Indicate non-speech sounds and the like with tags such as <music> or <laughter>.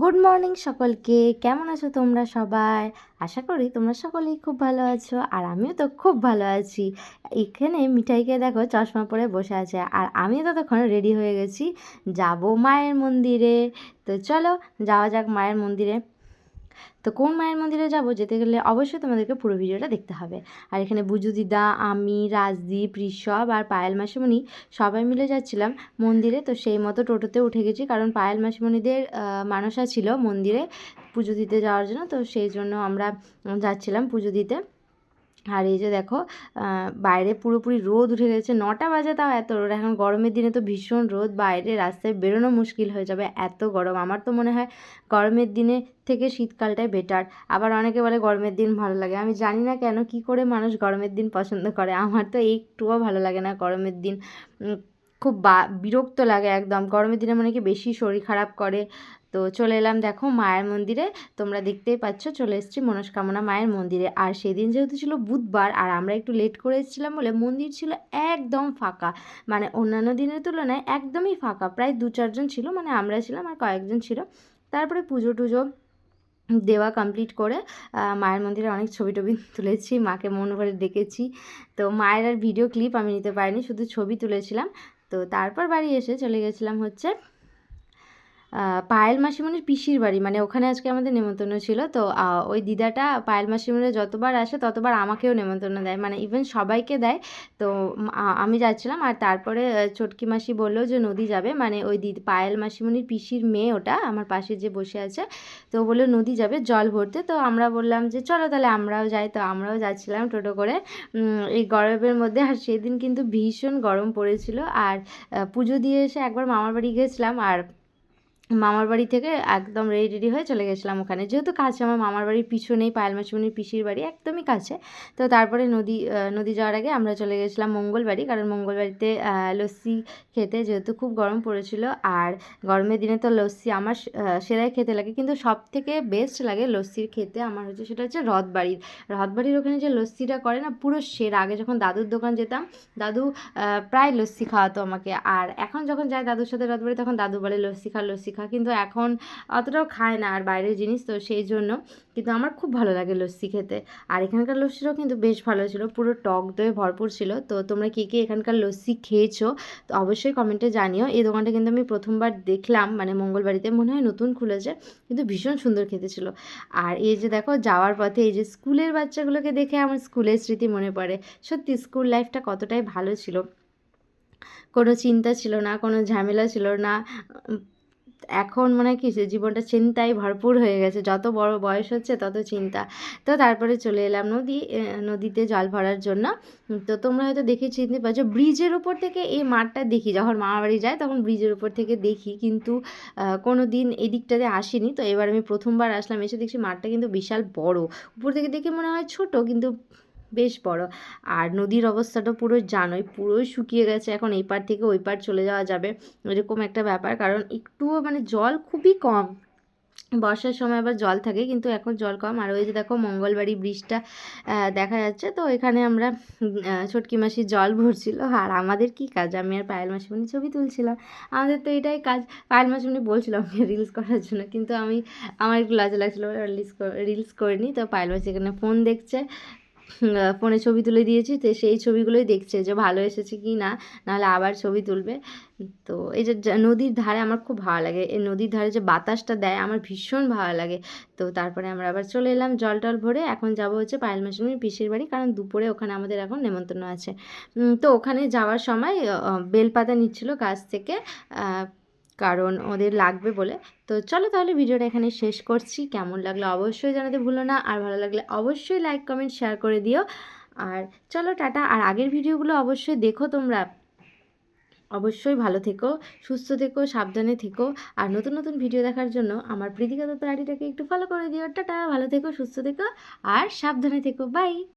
Good morning সকলকে। কেমন আছো তোমরা সবাই? আশা করি তোমরা সকলেই খুব ভালো আছো আর আমিও তো খুব ভালো আছি। এখানে মিঠাইকে দেখো চশমা পরে বসে আছে আর আমি ততক্ষণ রেডি হয়ে গেছি। যাব মায়ের মন্দিরে। তো চলো যাওয়া যাক মায়ের মন্দিরে। তো কোন মায়ের মন্দিরে যাব? যেতে গেলে অবশ্যই তোমাদেরকে পুরো ভিডিওটা দেখতে হবে। আর এখানে বুজু দিদা, আমি, রাজদীপ, ঋষভ আর পায়েল মাসিমণি সবাই মিলে যাচ্ছিলাম মন্দিরে। তো সেই মতো টোটোতে উঠে গেছি কারণ পায়েল মাসিমণিদের মানসা ছিল মন্দিরে পুজো দিতে যাওয়ার জন্য। তো সেই জন্য আমরা যাচ্ছিলাম পুজো দিতে। আর এই যে দেখো বাইরে পুরোপুরি রোদ উঠে গেছে। নটা বাজে তাও এত রোদ। এখন গরমের দিনে তো ভীষণ রোদ। বাইরে রাস্তায় বেরোনো মুশকিল হয়ে যাবে এত গরম। আমার তো মনে হয় গরমের দিনে থেকে শীতকালটাই বেটার আবার অনেকে বলে গরমের দিন ভালো লাগে। আমি জানি না কেন কি করে মানুষ গরমের দিন পছন্দ করে। আমার তো একটুও ভালো লাগে না গরমের দিন। খুব বা, বিরক্ত লাগে একদম। গরমের দিনে মনে কি বেশি শরীর খারাপ করে। তো চলে এলাম দেখো মায়ের মন্দিরে। তোমরা দেখতেই পাচ্ছ চলে এসেছি মনস্কামনা মায়ের মন্দিরে। আর সেদিন যেহেতু ছিল বুধবার, আর আমরা একটু লেট করে এসেছিলাম বলে মন্দির ছিল একদম ফাঁকা। মানে অন্যান্য দিনের তুলনায় একদমই ফাঁকা। প্রায় দু চারজন ছিল মানে আমরা ছিলাম আর কয়েকজন ছিল। তারপরে পুজো টুজো দেওয়া কমপ্লিট করে মায়ের মন্দিরে অনেক ছবি টবি <laughs> তুলেছি, মাকে মন ভরে ডেকেছি। তো মায়ের আর ভিডিও ক্লিপ আমি নিতে পারিনি, শুধু ছবি তুলেছিলাম। তো তারপর বাড়ি এসে চলে গেছিলাম হচ্ছে পায়েল মাসিমণির পিসির বাড়ি মানে ওখানে আজকে আমাদের নেমন্তন্ন ছিল। তো ওই দিদাটা পায়েল মাসিমণি যতবার আসে, ততবার আমাকেও নেমন্তন্ন দেয়। মানে ইভেন সবাইকে দেয়। তো আমি যাচ্ছিলাম আর তারপরে চটকি মাসি বলল যে, নদী যাবে। মানে ওই দিদি, পায়েল মাসিমণির পিসির মেয়ে ওটা, আমার পাশে যে বসে আছে। তো বলল, নদী যাবে, জল ভরতে। তো আমরা বললাম যে, চলো তাহলে আমরাও যাই। তো আমরাও যাচ্ছিলাম টোটো করে। এই গরমের মধ্যে আর সেদিন কিন্তু ভীষণ গরম পড়েছিল। আর পুজো দিয়ে এসে একবার মামার বাড়ি গেছিলাম। আর মামার বাড়ি থেকে একদম রেডি রেডি হয়ে চলে গেছিলাম ওখানে। যেহেতু কাছে, আমার মামার বাড়ির পিছনেই, পায়েল মাসিমণির পিসির বাড়ি, একদমই কাছে। তো তারপরে নদী নদী যাওয়ার আগে আমরা চলে গেছিলাম মঙ্গলবাড়ি কারণ মঙ্গলবাড়িতে লস্যি খেতে যেহেতু খুব গরম পড়েছিল, আর গরমের দিনে তো লস্যি আমার সেরাই খেতে লাগে, কিন্তু সব থেকে বেস্ট লাগে লস্যির খেতে আমার হচ্ছে সেটা হচ্ছে রথবাড়ির। রথবাড়ির ওখানে যে লস্যিটা করে না, পুরো সেরা। আগে যখন দাদুর দোকান যেতাম, দাদু প্রায় লস্যি খাওয়াতো আমাকে। আর এখন যখন যাই দাদুর সাথে রথবাড়ি, তখন দাদু বলে লস্যি খা লস্যি খা কিন্তু এখন অতটাও খায় না আর বাইরের জিনিস, তো সেই জন্য কিন্তু আমার খুব ভালো লাগে লস্যি খেতে। আর এখানকার লস্যিটাও কিন্তু বেশ ভালো ছিল পুরো টক দই ভরপুর ছিল। তো তোমরা কী কী এখানকার লস্যি খেয়েছো, তো অবশ্যই কমেন্টে জানিও। এই দোকানটা কিন্তু আমি প্রথমবার দেখলাম মানে মঙ্গলবাড়িতে মনে হয় নতুন খুলেছে, কিন্তু ভীষণ সুন্দর খেতে ছিল। আর এই যে দেখো, যাওয়ার পথে এই যে স্কুলের বাচ্চাগুলোকে দেখে আমার স্কুলের স্মৃতি মনে পড়ে। সত্যি স্কুল লাইফটা কতটাই ভালো ছিল। কোনো চিন্তা ছিল না, কোনো ঝামেলা ছিল না। এখন মনে কি জীবনটা চিন্তায় ভরপুর হয়ে গেছে। যত বড় বয়স হচ্ছে তত চিন্তা। তো তারপরে চলে এলাম নদী নদীতে জল ভরার জন্য। তো তোমরা হয়তো দেখে চিনতে পারছ, ব্রিজের উপর থেকে এই মাঠটা দেখি। যখন মামাবাড়ি যায় তখন ব্রিজের উপর থেকে দেখি কিন্তু কোনো দিন এদিকটাতে আসিনি। তো এবার আমি প্রথমবার আসলাম, এসে দেখছি মাঠটা কিন্তু বিশাল বড়। উপর থেকে দেখে মনে হয় ছোট কিন্তু বেশ বড়। আর নদীর অবস্থাটা পুরো জানোই, পুরোই শুকিয়ে গেছে। এখন এই পার থেকে ওই পার চলে যাওয়া যাবে। এরকম একটা ব্যাপার, কারণ একটুও মানে জল খুবই কম। বর্ষার সময় আবার জল থাকে, কিন্তু এখন জল কম। আর ওই যে দেখো মঙ্গলবাড়ি ব্রিজটা দেখা যাচ্ছে। তো এখানে আমরা ছটকি মাসির জল ভরছিল। আর আমাদের কি কাজ? আমি আর পায়েল মাসিমণি ছবি তুলছিলাম। আমাদের তো এটাই কাজ। পায়েল মাসিমণি বলছিল আমাকে রিলস করার জন্য, কিন্তু আমি, আমার একটু লাজ লাগছিল রিলস রিলস করিনি। তো পায়েল মাসি এখানে ফোন দেখছে। ফোনে ছবি তুলে দিয়েছি, তো সেই ছবিগুলোই দেখছে যে ভালো এসেছে কি না, নাহলে আবার ছবি তুলবে। তো এই যে নদীর ধারে আমার খুব ভালো লাগে। এই নদীর ধারে যে বাতাসটা দেয় আমার ভীষণ ভালো লাগে। তো তারপরে আমরা আবার চলে এলাম জল টল ভরে। এখন যাব হচ্ছে পায়েল মাসুমির পিসির বাড়ি, কারণ দুপুরে ওখানে আমাদের এখন নেমন্তন্ন আছে। তো ওখানে যাওয়ার সময় বেলপাতা নিচ্ছিল গাছ থেকে কারণ ওদের লাগবে বলে। তো চলো তাহলে ভিডিওটা এখানে শেষ করছি। কেমন লাগল অবশ্যই জানাতে ভুলো না। আর ভালো লাগলে অবশ্যই লাইক কমেন্ট শেয়ার করে দিও। আর চলো টাটা। আর আগের ভিডিওগুলো অবশ্যই দেখো তোমরা। অবশ্যই ভালো থেকো, সুস্থ থেকো, সাবধানে থেকো। আর নতুন নতুন ভিডিও দেখার জন্য আমার প্রীতিকা দত্ত আইডিটাকে একটু ফলো করে দিও। টাটা। ভালো থেকো, সুস্থ থেকো। আর সাবধানে থেকো। বাই